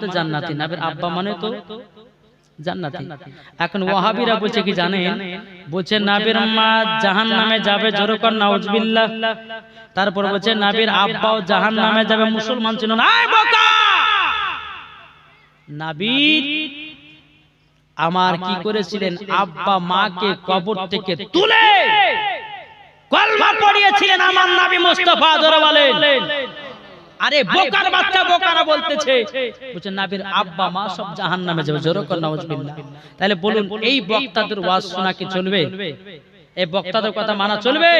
তো জান্নাতি নাবির আব্বা মানে তো জান্নাতি। এখন ওয়াহাবিরা বলছে কি জানেন? বলছে নাবির মা জাহান নামে যাবে জোরকর নাউজবিল্লাহ। তারপর বলছে নাবির আব্বাও জাহান নামে যাবে মুসলমান ছিল না। নাবির আমার কি করেছিলেন? আব্বা মাকে কবর থেকে তুলে কলমা পড়িয়েছিলেন আমার নাবি মুস্তাফা ধরে বলেন আরে বোকার বাচ্চা বোকারা বলতেছে। বলছে নাবির আব্বা মা সব জাহান্নামে যাবে। জোর কর নাউজুবিল্লাহ তাহলে বলুন এই বক্তাদের ওয়াজ শোনা কি চলবে? এই বক্তাদের কথা মানা চলবে।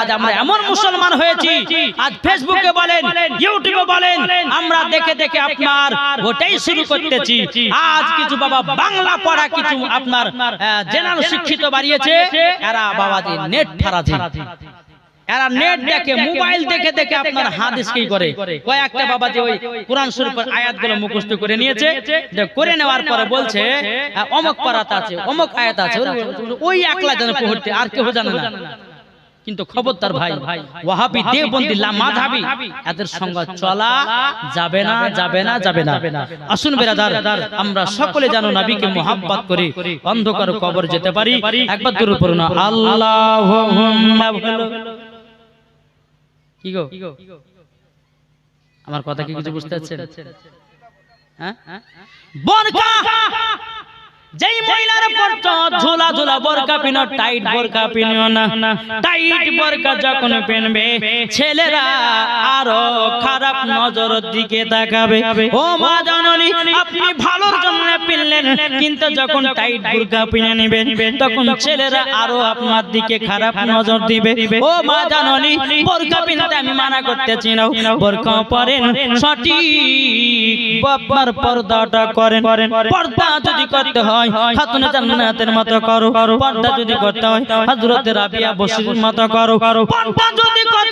আজ আমরা ফেসবুকে বলেন, ইউটিউবে বলেন, আমরা দেখে দেখে আপনার ওটাই শুরু করতেছি। আজ কিছু বাবা বাংলা পড়া কিছু আপনার জেনারেল শিক্ষিত বাড়িয়েছে। এরা নেট এরা নেট দেখে মোবাইল দেখে দেখে আপনার হাদিস কি করে? কয়েকটা বাবা যে ওই কোরআন শরীফের আয়াতগুলো মুখস্থ করে নিয়েছে যে করে নেওয়ার পরে বলছে অমুক পারাত আছে অমুক আয়াত আছে। ওই- একলা জানে পড়তে আর কেউ জানে না। কিন্তু খবরদার ভাই ওয়াহাবি দেববন্দি মাধাবি এদের সঙ্গে চলা যাবে না যাবে না যাবে না আসুন বেরাদার আমরা সকলে জানো নবীকে মোহাব্বত করে অন্ধকার কবর যেতে পারি একবার দূর পড়ুন। আল্লাহ কি গো? আমার কথা কি কিছু বুঝতে পারছেন? হ্যাঁ? যেই মহিলার পরত ঝোলা ঝোলা বোরকা পিনো, টাইট বোরকা পিনিও না। টাইট বোরকা যখন পেনবে, ছেলেরা আরও খারাপ নজর দিকে তাকাবে। ও মা জননী, আপনি ভালোর জন্য পিনলেন কিন্তু যখন টাইট বোরকা পিনে নেবেন, তখন ছেলেরা আরও আপনার দিকে খারাপ নজর দিবে। ও মা জননী বোরকা পিনতে আমি মানা করতেছি না। বোরকা পরেন, সঠিক আপনার পর্দাটা করেন। পর্দা যদি করতে হয়, খাতুনে জান্নাতের মতো করো। পর্দা যদি করতে হয়, হযরতে রাবিয়া বসির মতো করো। পর্দা যদি করতে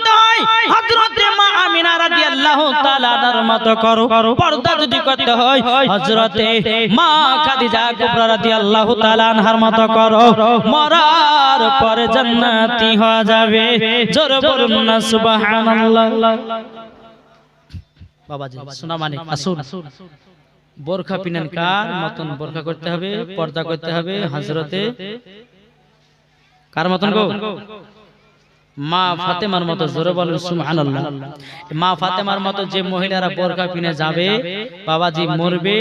রাদিয়াল্লাহু তাআলার মতো করো। পর্দা যদি করতে হয় হযরতে মা খাদিজা কুবরা রাদিয়াল্লাহু তাআলা আনহার মতো করো। মরার পরে জান্নাতি হয়ে যাবে। জোর বলুন না সুবহানাল্লাহ। বাবাজি সোনা মানিক আসুন। বোরখা পিনেন কার? মতন বোরখা করতে হবে পর্দা করতে হবে হাজরতে কার মতন গো? মা ফাতেমার মতো জোরে বলেন, সুবহানাল্লাহ। মা ফাতেমার মতো যে মহিলারা বোরখা পিনে যাবে, বাবাজি মরবে,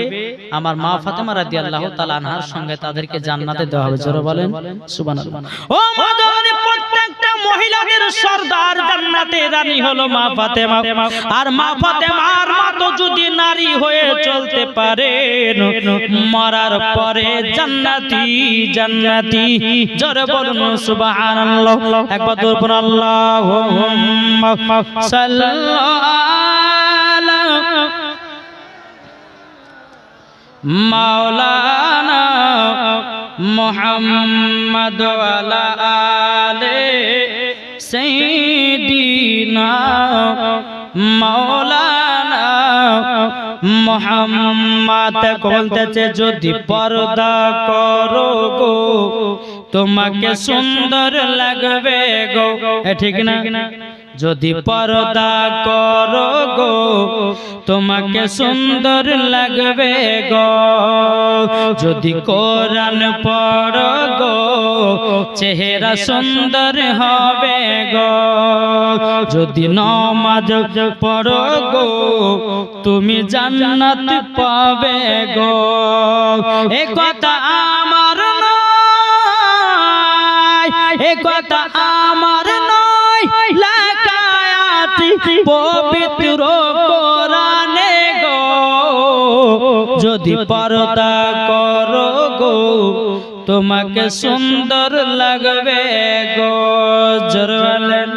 আমার মা ফাতেমা রাদিয়াল্লাহু তাআলা আনহার সঙ্গে তাদেরকে জান্নাতে দেওয়া হবে। জোরে বলেন চলতে পারে একবার পর আল্লাহুম্মা সাল্লাল্লাহু মাওলানা মোহাম্মদ ওয়ালা আলে সাইয়্যিদিনা মাওলানা মোহাম্মদ। বলতেছে, যদি পর্দা করো গো তোমাকে সুন্দর লাগবে গো। এ ঠিক না? যদি পর্দা করো গো তোমাকে সুন্দর লাগবে গো। যদি কোরআন পড়ো গো চেহারা সুন্দর হবে গো। যদি নমাজ পড়ো গো তুমি জান্নাত পাবে গো। এ কথা এ কথা আমার নয়। লাকায়াতি পবিত্র কোরআনে গো। যদি পরদা করো গো তোমাকে সুন্দর লাগবে গো। জোর বলেন।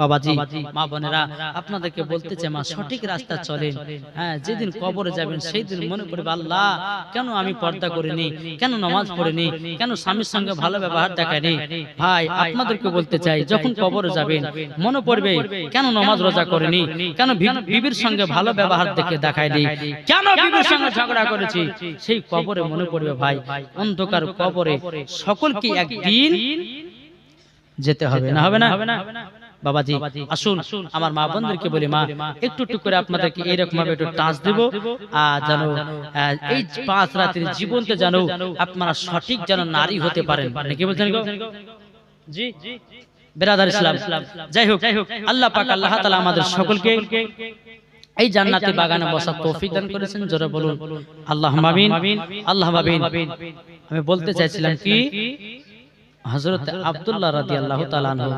বাবাজি মা বোনেরা আপনাদেরকে বলতে চাই মা সঠিক রাস্তা চলেন। হ্যাঁ যেদিন কবরে যাবেন সেই দিন মনে পড়বে আল্লাহ কেন আমি পর্দা করিনি? কেন নামাজ পড়িনি? কেন স্বামীর সঙ্গে ভালো ব্যবহার দেখায়নি? ভাই আপনাদেরকে বলতে চাই যখন কবরে যাবেন মনে পড়বে কেন নামাজ রোজা করিনি? কেন বিবির সঙ্গে ভালো ব্যবহার দেখে দেখায়নি? কেন বিবির সঙ্গে ঝগড়া করেছি? সেই কবরে মনে পড়বে ভাই অন্ধকার কবরে সকলকে একদিন যেতে হবে না হবে না বাবাজি আসুন আমার মা বোনদেরকে বলি মা একটু একটু করে আপনাদেরকে এইরকম ভাবে একটু টাচ দেব আর যেন এই পাঁচ রাতের জীবনতে যেন আপনারা সঠিক যেন নারী হতে পারেন। নাকি বলছেন? জি। বেরাদার ইসলাম যাই হোক আল্লাহ পাক আল্লাহ তাআলা আমাদের সকলকে এই জান্নাতি বাগানে বসার তৌফিক দান করেছেন জোরে বলুন। আল্লাহ আমিন আল্লাহ আমিন আমি বলতে চাইছিলাম কি? হযরত আব্দুল্লাহ রাদিয়াল্লাহু তাআলা আনহু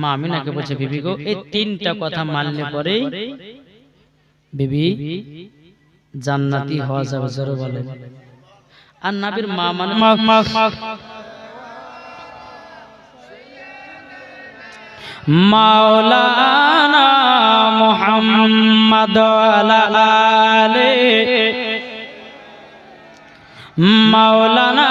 মা আমিনাকে বলছে, বিবি গো, এই তিনটা কথা মানলে পরে বিবি জান্নাতি হওয়া যাবে, জোরে বলেন আর নাবির মা মানে মাওলানা মুহাম্মদ আলে। মাওলানা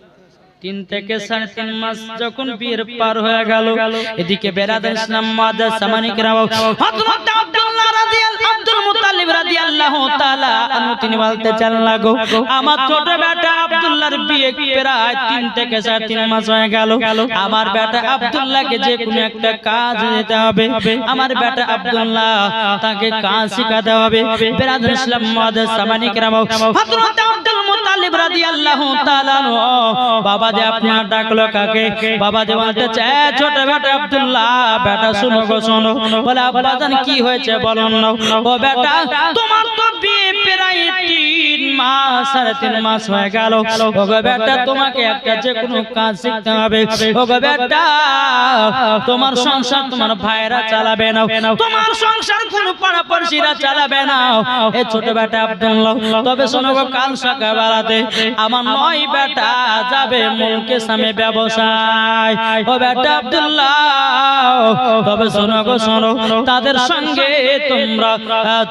তিন থেকে সাড়ে তিন মাস যখন বিয়ের পার হয়ে গেল এদিকে বেরাদার ইসলাম মাদার সামানিক রাও হযরত আব্দুল্লাহ রাদিয়াল্লাহু আব্দুল মুত্তালিব রাদিয়াল্লাহু তাআলা আনহু তিনি বলতে চান লাগো আমার ছোট বেটা আব্দুল্লাহর বিয়ে প্রায় তিন থেকে সাড়ে তিন মাস হয়ে গেল আমার বেটা আব্দুল্লাহকে যে কোনো একটা কাজ দিতে হবে আমার বেটা আব্দুল্লাহ তাকে কাজ শেখাতে হবে বেরাদার ইসলাম রাও হযরত আব্দুল মুত্তালিব রাদিয়াল্লাহু তাআলা বাবা যে আপনার ডাকলো কাকে? বাবা যে বলতে চায় ছোট বেটা আব্দুল্লাহ, বেটা শুনো গো, শোনো। বলে আব্বা জান কি হয়েছে বলো না ও বেটা, তোমার তো বিয়ে প্রায় তিন মাস, সাড়ে তিন মাস হয়ে গেল। ও গো বেটা, তোমাকে একটা যে কোনো কাজ শিখতে হবে। ও গো বেটা, তোমার সংসার তোমার ভাইরা চালাবে না তোমার সংসার কোন পাড়াপড়শিরা চালাবে না এ ছোট বেটা আব্দুল্লাহ, তবে শোনো গো, কাল সকালবেলাতে আমার নয় বেটা যাবে মুলকে সামনে ব্যবসায়। ও বেটা আব্দুল্লাহ, তবে শোনো গো, শোনো, তাদের সঙ্গে তোমরা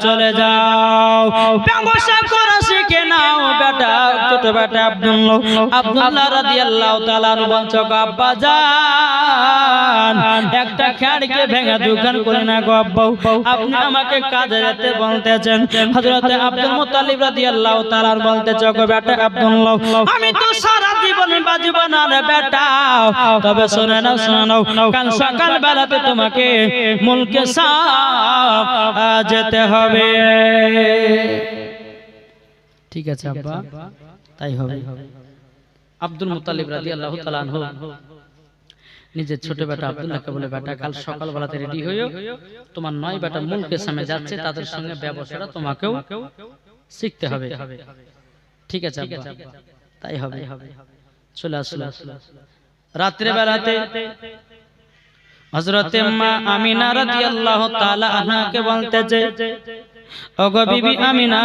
চলে যাও। ব্যবসা করা শিখে নাও, বেটা, ছোট বেটা আব্দুল্লাহ। আব্দুল্লাহ রাদিয়াল্লাহু তাআলা গো আব্বা জান, একটা খেড়কে ভেঙে দোকান করে না গো আব্বা আপনি আমাকে কাজে যেতে বলতেছেন। হযরত আব্দুল মুত্তালিব রাদিয়াল্লাহু তাআলা বলতেছো, গো বেটা আব্দুল্লাহ, আমি তো সারা জীবন বাজব না রে বেটা। তবে শুনে নাও শুনে নাও কাল সকাল বেলাতে তোমাকে মুলকে সাপ যেতে হবে। ঠিক আছে আব্বা। তাই হবে। আব্দুল রাদিয়াল্লাহু তাআলা আনহু নিজের ছোট বেটা আব্দুল্লাহকে বলে বেটা কাল সকালবেলাতে রেডি হইও। তোমার নয় বেটা মুলকে সামনে যাচ্ছে তাদের সঙ্গে ব্যবসাটা তোমাকেও শিখতে হবে। ঠিক আছে তাই হবে। চলে আসলো। রাত্রে বেলাতে হযরতে মা আমিনা রাদিয়াল্লাহু তাআলা আনহাকে বলতেছে ওগো বিবি আমিনা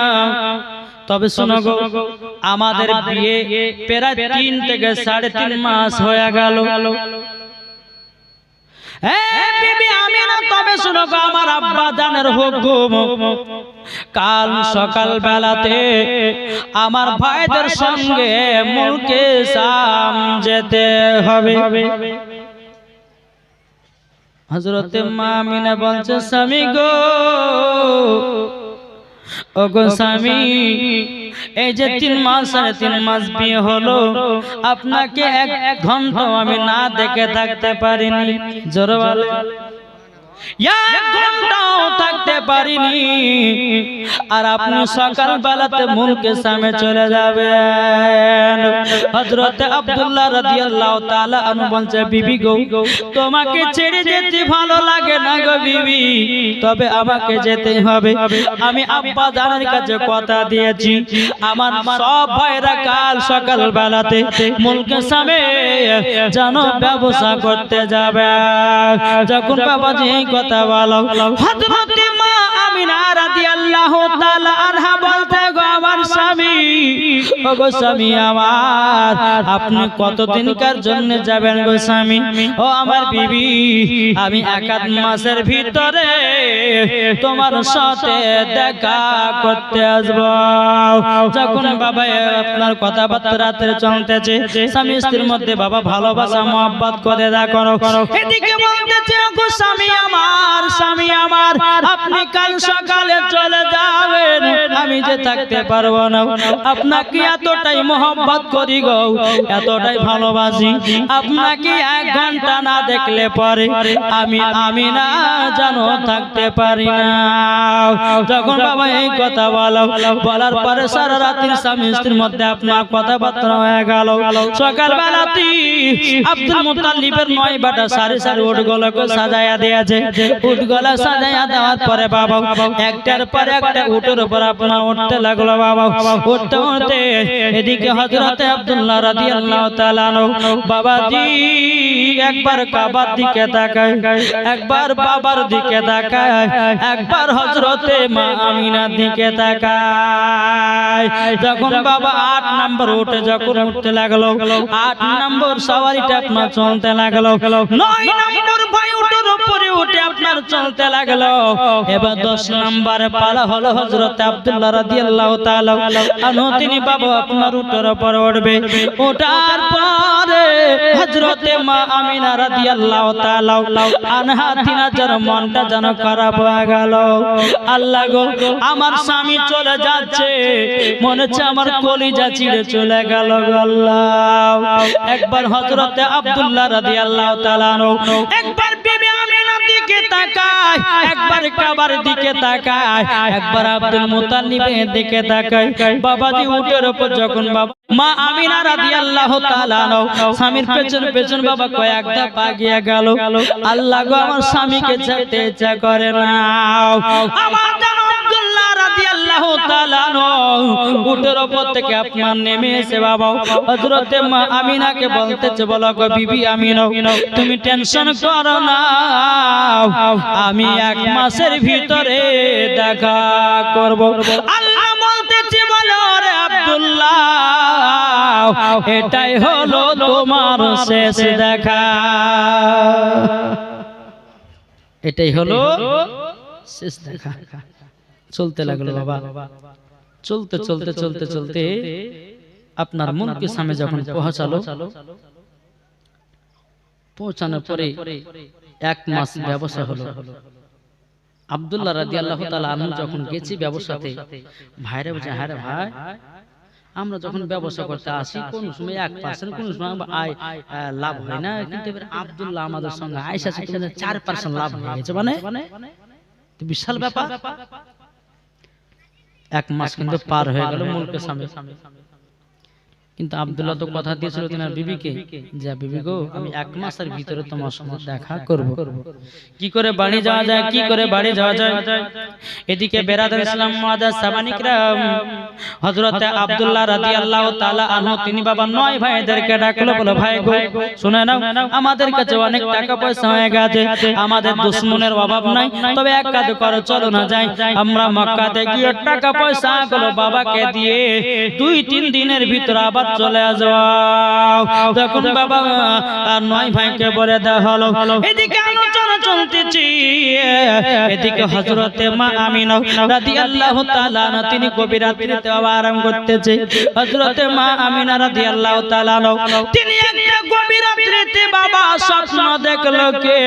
তবে শোনো গো আমাদের বিয়ে প্রায় তিন থেকে সাড়ে তিন মাস হয়ে গেল। হ্যাঁ বিবি আমিনা তবে শোনো গো আমার আব্বা জানের হুকুম। কাল সকাল বেলাতে আমার ভাইদের সঙ্গে মুলকে সাম যেতে হবে। হজরতে মামিনা বলছে স্বামী গো ও গো স্বামী এই যে তিন মাস সাড়ে তিন মাস বিয়ে হলো আপনাকে এক ঘণ্টা আমি না দেখে থাকতে পারিনি। জোরে বলে। এক ঘন্টাও থাকতে পারিনি। আর আপনি সকাল মুলকে সামনে চলে যাবেন। হযরত আব্দুল্লাহ রাদিয়াল্লাহু তাআলা আনহু বলছে বিবি গো তোমাকে ছেড়ে যেতে ভালো লাগে না গো বিবি। তবে আমাকে যেতে হবে। আমি আব্বা জানার কাছে কথা দিয়েছি। আমার সব ভাইরা কাল সকাল বেলাতে মুলকে সামনে যেন ব্যবসা করতে যাবে। যখন বাবাজি কথা বলো। হযরত মা আমিনা আমার আপনি কতদিনকার জন্য যাবেন ও আমার বিবি, আমি মাসের ভিতরে তোমার সাথে দেখা করতে আসব। যখন বাবা আপনার কথাবার্তা রাত্রে চলতেছে, স্বামী স্ত্রীর মধ্যে বাবা ভালোবাসা, মহব্বত করে দেখো এদিকে বলতেছে গো স্বামী আমার স্বামী আমার, আপনি কাল সকালে চলে যাবেন আমি যে থাকতে পারব না। আপনাকে এতটাই মোহাম্মত করি গো এতটাই ভালোবাসি। আপনাকে এক ঘণ্টা না দেখলে পরে আমি আমি না জানো থাকতে পারি না। যখন বাবা এই কথা বলো বলার পরে সারা রাত্রি স্বামী স্ত্রীর মধ্যে আপনার কথাবার্তা হয়ে গেল। সকাল বেলাতে আব্দুল মুতাল্লিবের নয় বাটা সারি সারি উঠ গলাকে সাজায়া দিয়েছে। উঠ গলা সাজায়া দেওয়ার পরে বাবা একটার পর একটা উটের উপর আপনার উঠতে লাগল বাবা। উঠতে উঠতে এদিকে হজরতে আব্দুল্লাহ তাআলা আনহু। বাবাজি, একবার কাবার দিকে তাকায়, একবার বাবার দিকে তাকায়, একবার হজরতে মা আমিনার দিকে তাকায়। যখন বাবা আট নম্বর উঠে যখন উঠতে লাগল, আট নম্বর সওয়ারিটা আপনার চলতে লাগল। নয় নম্বর ভাই উঠোর উপরে উঠে আপনার চলতে লাগল। এবার দশ নম্বরে পালা হলো হজরত আব্দুল্লাহ রাদিয়াল্লাহু তাআলা আনহু। তিনি বাবা আপনার উঠোর উপর উঠবে। ওঠার পরে হজরতে মা আমিনা রাদিয়াল্লাহু তাআলা আনহা তিনা যেন মনটা যেন খারাপ হয়ে গেল। আল্লাহ গো, আমার স্বামী চলে যাচ্ছে। মনে হচ্ছে আমার কলিজা চিড়ে চলে গেল আল্লাহ। একবার হজরতে আব্দুল্লাহ তাআলা আনহু। একবার বিবি দিকে তাকায়, একবার কাবার দিকে তাকায়, একবার আব্দুল মুতালিবের দিকে তাকায়। বাবাজি উটের উপর যখন বাবা মা আমিনা রাদিয়াল্লাহু তাআলা নাও স্বামীর পেছন পেছন বাবা কয়েক ধাপ আগিয়ে গেল। আল্লাহ গো, আমার স্বামীকে যেতে ইচ্ছা করে না। আমার আমিনাকে বলতেছে বিবি আমিনা তুমি টেনশন আমি এক মাসের ভিতরে দেখা করব। আব্দুল্লাহ, এটাই হলো তোমার শেষ দেখা। এটাই হলো শেষ দেখা। চলতে লাগল বাবা। চলতে চলতে চলতে চলতে আপনার মনকে সামনে যখন পৌঁছালো পৌঁছানোর পরে এক মাস ব্যবসা হলো। আব্দুল্লাহ রাজি আল্লাহ আনহু যখন গেছি ব্যবসাতে ভাইরে বলছে হ্যাঁ ভাই আমরা যখন ব্যবসা করতে আসি কোন সময় এক পার্সেন্ট কোন সময় আয় লাভ হয় না কিন্তু এবার আব্দুল্লাহ আমাদের সঙ্গে আয়সা চার পার্সেন্ট লাভ হয়ে গেছে মানে? তো বিশাল ব্যাপার। এক মাস কিন্তু পার হয়ে গেল মুলকের সামনে কিন্তু আব্দুল্লাহ তো কথা দিয়েছিল তিনার বিবিকে যে বিবি গো আমি এক মাসের ভিতরে তোমার সঙ্গে দেখা করব। কি করে বাড়ি যাওয়া যায়, কি করে বাড়ি যাওয়া যায়? এদিকে বেরাদার ইসলাম মাদার সাবানিকরাম হযরত আব্দুল্লাহ রাদিয়াল্লাহু তাআলা আনহু, তিনি বাবা নয় ভাইদেরকে ডাকলো, বলে, ভাই গো, শুনে নাও, আমাদের কাছে অনেক টাকা পয়সা হয়ে গেছে, আমাদের দুশমনের অভাব নাই, তবে এক কাজ করো, চলো না যাই, আমরা মক্কাতে গিয়ে টাকা পয়সা গুলো বাবাকে দিয়ে দুই তিন দিনের ভিতর আবার চলে যাও। তখন বাবা আর নয় ভাইকে বলে দেওয়া হলো এদিকে আলোচনা চলতেছি এদিকে হযরতে মা আমিনা রাদিয়াল্লাহু তাআলা আনহা, তিনি গভীর রাত্রিতে আরাম করতেছে। হযরতে মা আমিনা রাদিয়াল্লাহু তাআলা তিনি একটা গভীর রাত্রিতে বাবা স্বপ্ন দেখল কে?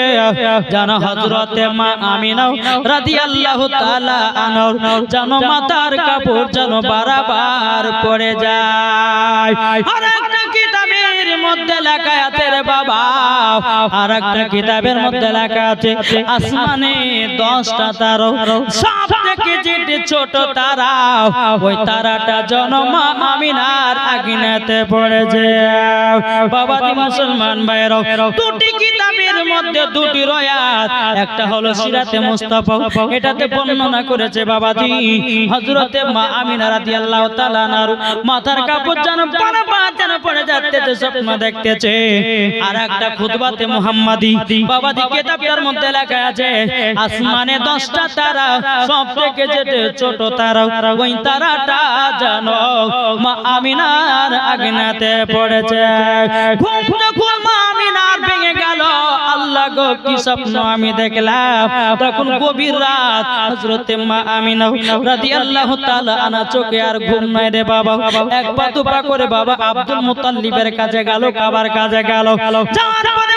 জানো হযরতে মা আমিনা রাদিয়াল্লাহু তাআলা আনহা, জানো মাথার কাপড় যেন বারবার পড়ে যায়। আর একটা কিতাবের মধ্যে লেখা আছে রে বাবা আর একটা কিতাবের মধ্যে লেখা আছে, আসমানে দশটা তারা সব থেকে যেটি ছোট তারা ওই তারাটা জনমা আমিনার আগুনেতে পড়েছে। বাবা মুসলমান ভাইরাও দুটি কিতাবের মধ্যে দুটি রয়াত, একটা হলো সিরাতে মুস্তাফা, এটাতে বর্ণনা করেছে বাবাজি হযরতে মা আমিনা রাদিয়াল্লাহু তাআলা আনহার মাথার কাপড় যেন পানা যেন পড়ে যাচ্ছে স্বপ্ন দেখতেছে। আর একটা খুতবাতে মুহাম্মাদি বাবাজি কিতাবটার মধ্যে লেখা আছে, আসমানে 10টা তারা, সব থেকে যেতে ছোট তারা ওই তারাটা জানো, মা আমিনার আগনাতে পড়েছে। আমিনার গেল আমি দেখলাম। মা আমিনা আনা চোখে আর বাবা। আব্দুল কাবার কাছে গেল। যাওয়ার পরে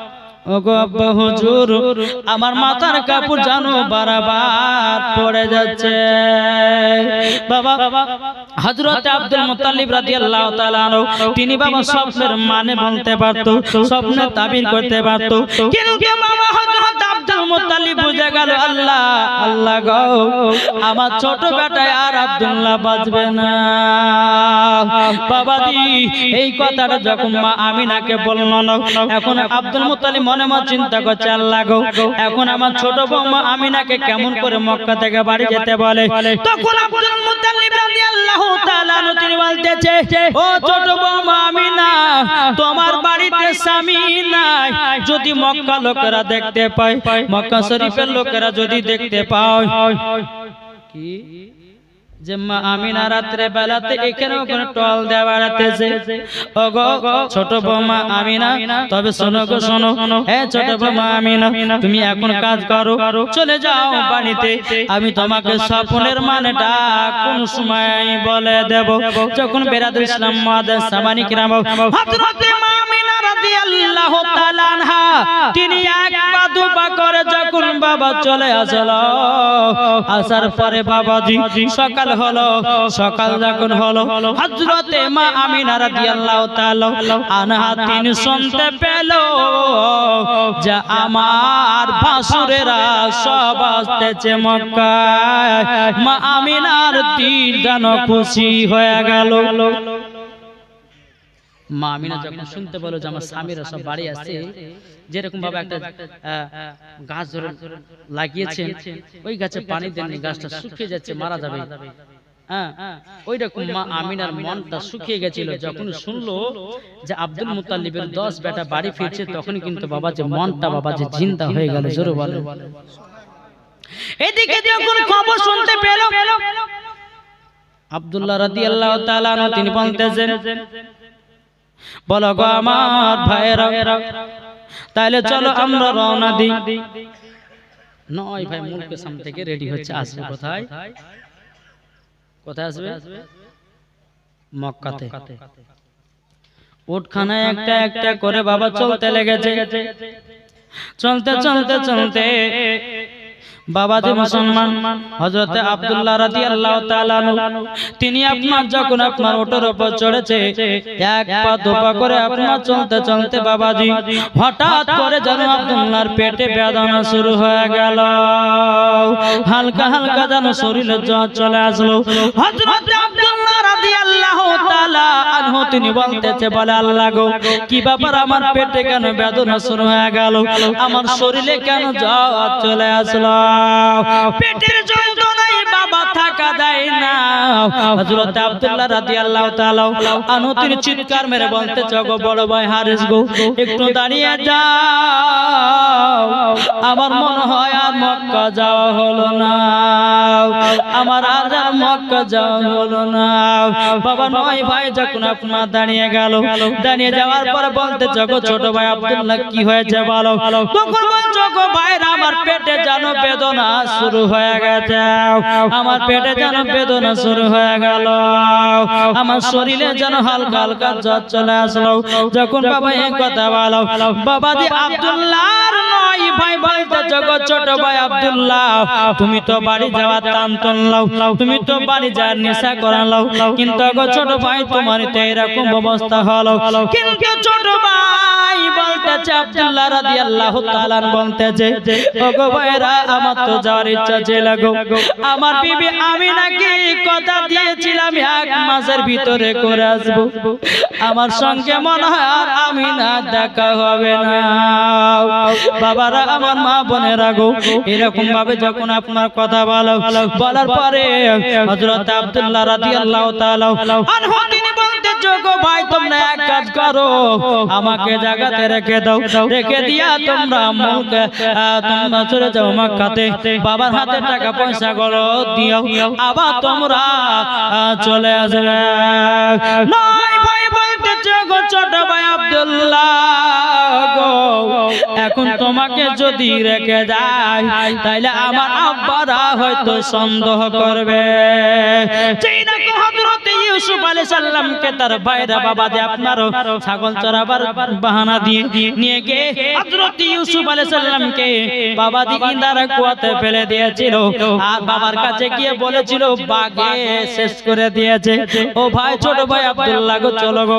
হুজুর, আমার মাথার কাপড় জানো বারাবার পড়ে যাচ্ছে। বাবা হজরত আব্দুল মুতালিব রাদিয়াল্লাহু তাআলা তিনি বাবা স্বপ্নের মানে বলতে পারতো স্বপ্নের তাবিল করতে পারতো। কিন্তু বাবা হযরত আব্দুল মুত্তালিব বুঝে গেল, আল্লাহ আল্লাহ গো, আমার ছোট বেটায় আর আব্দুল্লাহ বাঁচবে না। বাবাজি, এই কথাটা যখন মা আমিনাকে বলল, এখন আব্দুল মুত্তালিব মনে মনে চিন্তা করছে, আল্লাহ গো, এখন আমার ছোট বৌমা আমিনাকে কেমন করে মক্কা থেকে বাড়ি যেতে বলে? তখন আব্দুল মুত্তালিব রাদিয়াল্লাহু তাআলা তিনি বলতেছে, ও ছোট বৌমা আমিনা, তোমার বাড়িতে স্বামী নাই, যদি মক্কা লোকেরা দেখতে পায় মক্কা শরীফের লোকেরা যদি দেখতে পায়। কি? যে মা আমিনা রাত্রে বেলাতে এখানে ওখানে টল দেওয়া বেড়াতেছে ও গো ছোট বৌমা আমিনা তবে শোনো গো শোনো। হ্যাঁ ছোট বৌমা আমিনা তুমি এখন কাজ করো। চলে যাও বাড়িতে। আমি তোমাকে স্বপ্নের মানেটা কোন সময় বলে দেব। যখন বেরাদুল ইসলাম মাদার সামানিক রাম হযরতে মা আমিনা আনহা, তিনি এক পা করে যখন বাবা চলে আসার পরে বাবাজি সকাল হলো, সকাল যখন হলো মা আমিনা আনহা তিনি শুনতে পেল আমার ভাসুরেরা সব আসতেছে মক্কায়। মা আমিনার দিন যেন খুশি হয়ে গেল। মা আমিনা যখন শুনতে পেল যে আমার স্বামীরা সব বাড়ি আসছে যেরকম ভাবে একটা গাছ ধরে লাগিয়েছেন ওই গাছে পানি দেননি গাছটা শুকিয়ে যাচ্ছে মারা যাবে। ওই রকম মা আমিনার মনটা শুকিয়ে গেছিল যখন শুনলো যে আব্দুল দশ বেটা বাড়ি ফিরছে তখন কিন্তু বাবা যে মনটা বাবা যে জিন্দা হয়ে গেল জোরে বলে এদিকে যখন খবর শুনতে পেল আব্দুল্লাহ রাদিয়াল্লাহু তাআলা আনহু তিনি বলতেছেন বলো গো আমার ভাইয়েরা তাহলে চলো আমরা রওনা দিই। নয় ভাই মুলকে সাম থেকে রেডি হচ্ছে আসবে কোথায়? কোথায়? আসবে? মক্কাতে। উঠখানায় একটা একটা করে বাবা চলতে লেগেছে। চলতে চলতে। চলতে। বাবাজি মুসলমান হযরতে আব্দুল্লাহ তাআলা আনহু তিনি আপনার যখন আপনার ওটার উপর চড়েছে এক পা দুপা করে আপনার চলতে চলতে বাবাজি হঠাৎ করে যেন আব্দুল্লাহর পেটে বেদনা শুরু হয়ে গেল। হালকা হালকা যেন শরীরে জ্বর চলে আসলো। হযরতে আব্দুল্লাহ তাআলা তিনি বলতেছে বলে আল্লাহ গো কি ব্যাপার আমার পেটে কেন বেদনা শুরু হয়ে গেল? আমার শরীরে কেন জ্বর চলে আসলো পেটের যন্ত্রণায় বাবা থাকা দেয় না। হযরত আব্দুল্লাহ রাদিয়াল্লাহু তাআলা আনু তিনি চিৎকার মেরে বলতে চগো বড় ভাই হারিস গো, একটু দাঁড়িয়ে যাও। আমার মনে হয় আর মক্কা যাওয়া হলো না। আমার আর আর মক্কা যাওয়া হলো না। বাবা নয় ভাই যখন আপনার দাঁড়িয়ে গেল, দাঁড়িয়ে যাওয়ার পরে বলতে চগো ছোট ভাই আব্দুল্লাহ, কি হয়েছে বলো? তখন বলছো গো ভাইরা আমার পেটে যেন বেদনা শুরু হয়ে গেছে। আমার পেটে যেন বেদনা শুরু হয়ে গেল। আমার শরীরে যেন হালকা হালকা জ্বর চলে আসলো। যখন বাবা এই কথা বলো, বাবা দি ছোট ভাই আব্দুল্লাহ, তুমি তো বাড়ি টান তুমি তো বাড়ি যাওয়ার কিন্তু ছোট ভাই তোমার তো এরকম অবস্থা হলো। কিন্তু ছোট ভাই আব্দুল্লাহ বলতেছে আমার তো যাওয়ার ইচ্ছা ছিল গো আমার বিবি, আমি নাকি কথা দিয়েছিলাম এক মাসের ভিতরে করে আমার সঙ্গে মনে হয় আমি না, দেখা হবে না। বাবারা, আমার মা বোনেরা গো, এরকম ভাবে যখন আপনার কথা বলো, বলার পরে হযরত আব্দুল্লাহ রাদিয়াল্লাহু তাআলা আনহু, তিনি ভাই, তোমরা এক কাজ করো। আমাকে জায়গাতে রেখে দাও, রেখে দিয়া তোমরা তোমরা চলে যাও বাবার হাতে টাকা পয়সা দিও। আবার তোমরা চলে আসবে। এখন তোমাকে যদি রেখে যায় তাইলে আমার আব্বারা হয়তো সন্দেহ করবে। ইউসুফ আলাইহিস তার বাইরা বাবা যে আপনার ছাগল চড়াবার বাহানা দিয়ে নিয়ে গিয়ে হযরত ইউসুফ আলাইহিস সালামকে বাবা দি ইন্দারা কুয়াতে ফেলে দিয়েছিল। আর বাবার কাছে গিয়ে বলেছিল, বাগে শেষ করে দিয়েছে। ও ভাই, ছোট ভাই আব্দুল্লাহ গো, চলো গো।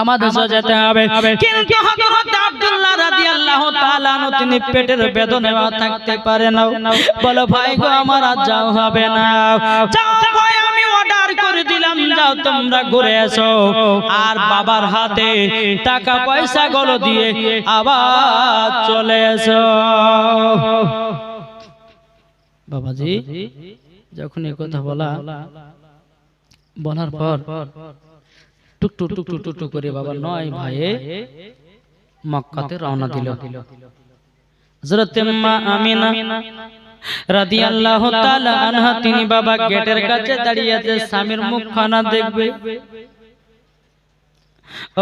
আমাদের যেতে হবে। কিন্তু হযরত আব্দুল্লাহ রাদিয়াল্লাহু তাআলা তিনি পেটের বেদনায় থাকতে পারে না। বলো ভাই গো আমার আর যাও হবে না। যাও ভাই আমি অর্ডার করে দিলাম যাও তোমরা ঘুরে এসো। আর বাবার হাতে টাকা পয়সা গুলো দিয়ে আবার চলে এসো। বাবাজি যখন এই কথা বলা বলার পর টুক টুক টুক টুক টুক করে বাবা নয় ভাইয়ে মক্কাতে রওনা দিল। হযরত আমিনা রাদিয়াল্লাহু তাআলা আনহা, তিনি বাবা গেটের কাছে দাঁড়িয়ে আছে, স্বামীর মুখখানা দেখবে।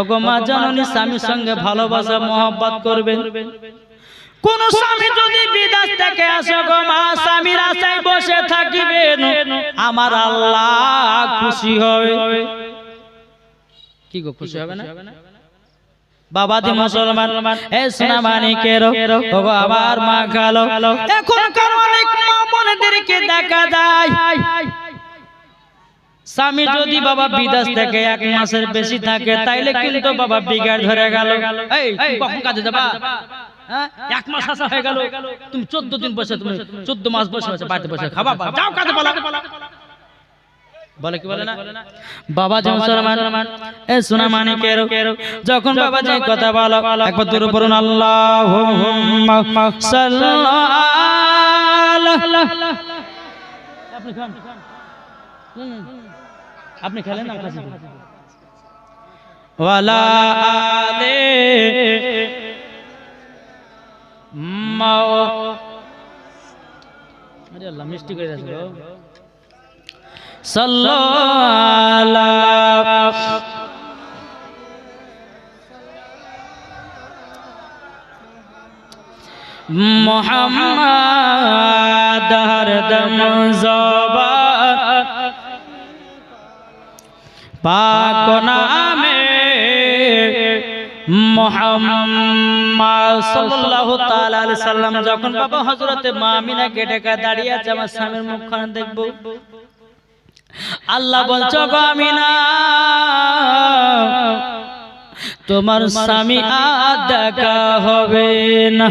ওগো মা স্বামীর সঙ্গে ভালোবাসা, মহব্বত করবে কোন স্বামী যদি বিদেশ থেকে আসে গো মা স্বামীর আশায় বসে থাকিবেন। আমার আল্লাহ খুশি হবে। কি গো খুশি হবে না? বাবা দি মুসলমান এ সোনা মানিকের ওগো আবার মা কার অনেক মা বোনদেরকে দেখা যায়। স্বামী যদি বাবা বিদেশ থেকে এক মাসের বেশি থাকে তাইলে কিন্তু বাবা বিগাড় ধরে গেল। এই কখন কাজে যাবা? হ্যাঁ? এক মাস আসা হয়ে গেল। তুমি চোদ্দ দিন বসে তুমি চোদ্দ মাস বসে বসে বাড়িতে বসে। খাবা যাও কাজে বলে কি বলে না? বাবা যে মুসলমান এ সোনা মানিকের যখন বাবা যে কথা বলো একবার দূরে পড়ুন আল্লাহ আপনি খান। আপনি খেলেন না কাছে ওয়ালা আলে মাও আরে আল্লাহ মিষ্টি করে যাচ্ছে সাল্লাল্লাহু। জবান। পাক নামে মোহাম্মদ সাল্লাল্লাহু সাল্লাম যখন বাবা হযরতে মা আমিনা গেটে দাঁড়িয়ে আছে, আমার স্বামীর মুখখানা দেখব। আল্লাহ বলছ আমি না তোমার স্বামী আর দেখা হবে না।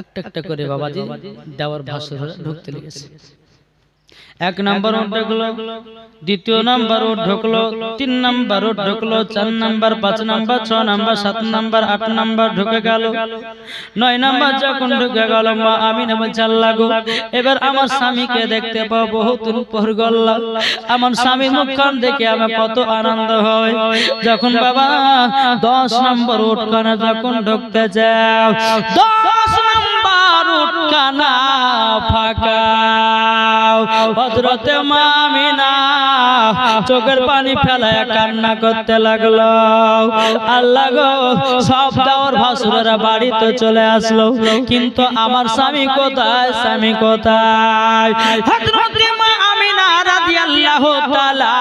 একটা একটা করে বাবাজি দেওয়ার ভাষা ঢুকতে লেগেছে। এক নাম্বার উঠ ঢুকলো দ্বিতীয় নাম্বার উঠ ঢুকলো তিন নাম্বার উঠ ঢুকলো চার নাম্বার পাঁচ নাম্বার ছ নাম্বার সাত নাম্বার আট নাম্বার ঢুকে গেল। নয় নাম্বার যখন ঢুকে গেল মা আমি নেব চাল লাগো। এবার আমার স্বামীকে দেখতে পাবো বহুত উপর গল্লা। আমার স্বামীর মুখখান দেখে আমার কত আনন্দ হয়। যখন বাবা দশ নম্বর উঠখানা যখন ঢুকতে যাও দশ নম্বর উঠখানা ফাঁকা হজরতে মামিনা চোখের পানি ফেলায় কান্না করতে লাগল। আল্লাহ গো, সব দাওর ভাসুরেরা বাড়িতে চলে আসলো। কিন্তু আমার স্বামী কোথায়? স্বামী কোথায়? হজরতে মা আমিনা রাদিয়াল্লাহু তাআলা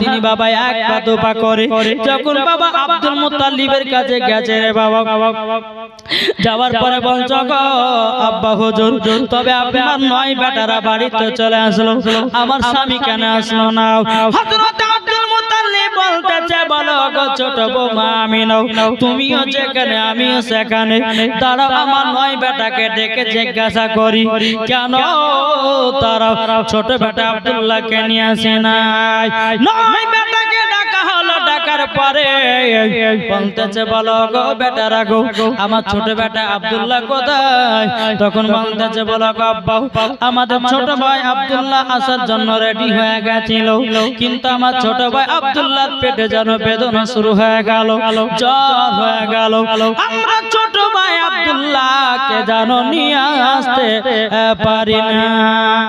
তিনি বাবা এক পা করে যখন বাবা আব্দুল কাছে গেছে রে বাবা। যাওয়ার পরে বলছ আব্বা হুজুর, তবে আপনার নয় বেটারা বাড়িতে চলে আসলো। আমার স্বামী কেন আসলো না? ছোট আমি নাও। তুমিও আমিও সেখানে। তারা আমার নয় বেটাকে ডেকে জিজ্ঞাসা করি, কেন তারা ছোট বেটা নিয়ে আসে নাই? বেটাকে ডাকার পরে বলতেছে বলো গো বেটারা গো আমার ছোট বেটা আব্দুল্লাহ কোথায়? তখন বলতেছে বলো গো আব্বা আমাদের ছোট ভাই আব্দুল্লাহ আসার জন্য রেডি হয়ে গেছিল। কিন্তু আমার ছোট ভাই আব্দুল্লাহ পেটে যেন বেদনা শুরু হয়ে গেল, জ্বর হয়ে গেল। ছোট ভাই আব্দুল্লাহকে জানো নিয়ে আসতে পারি না।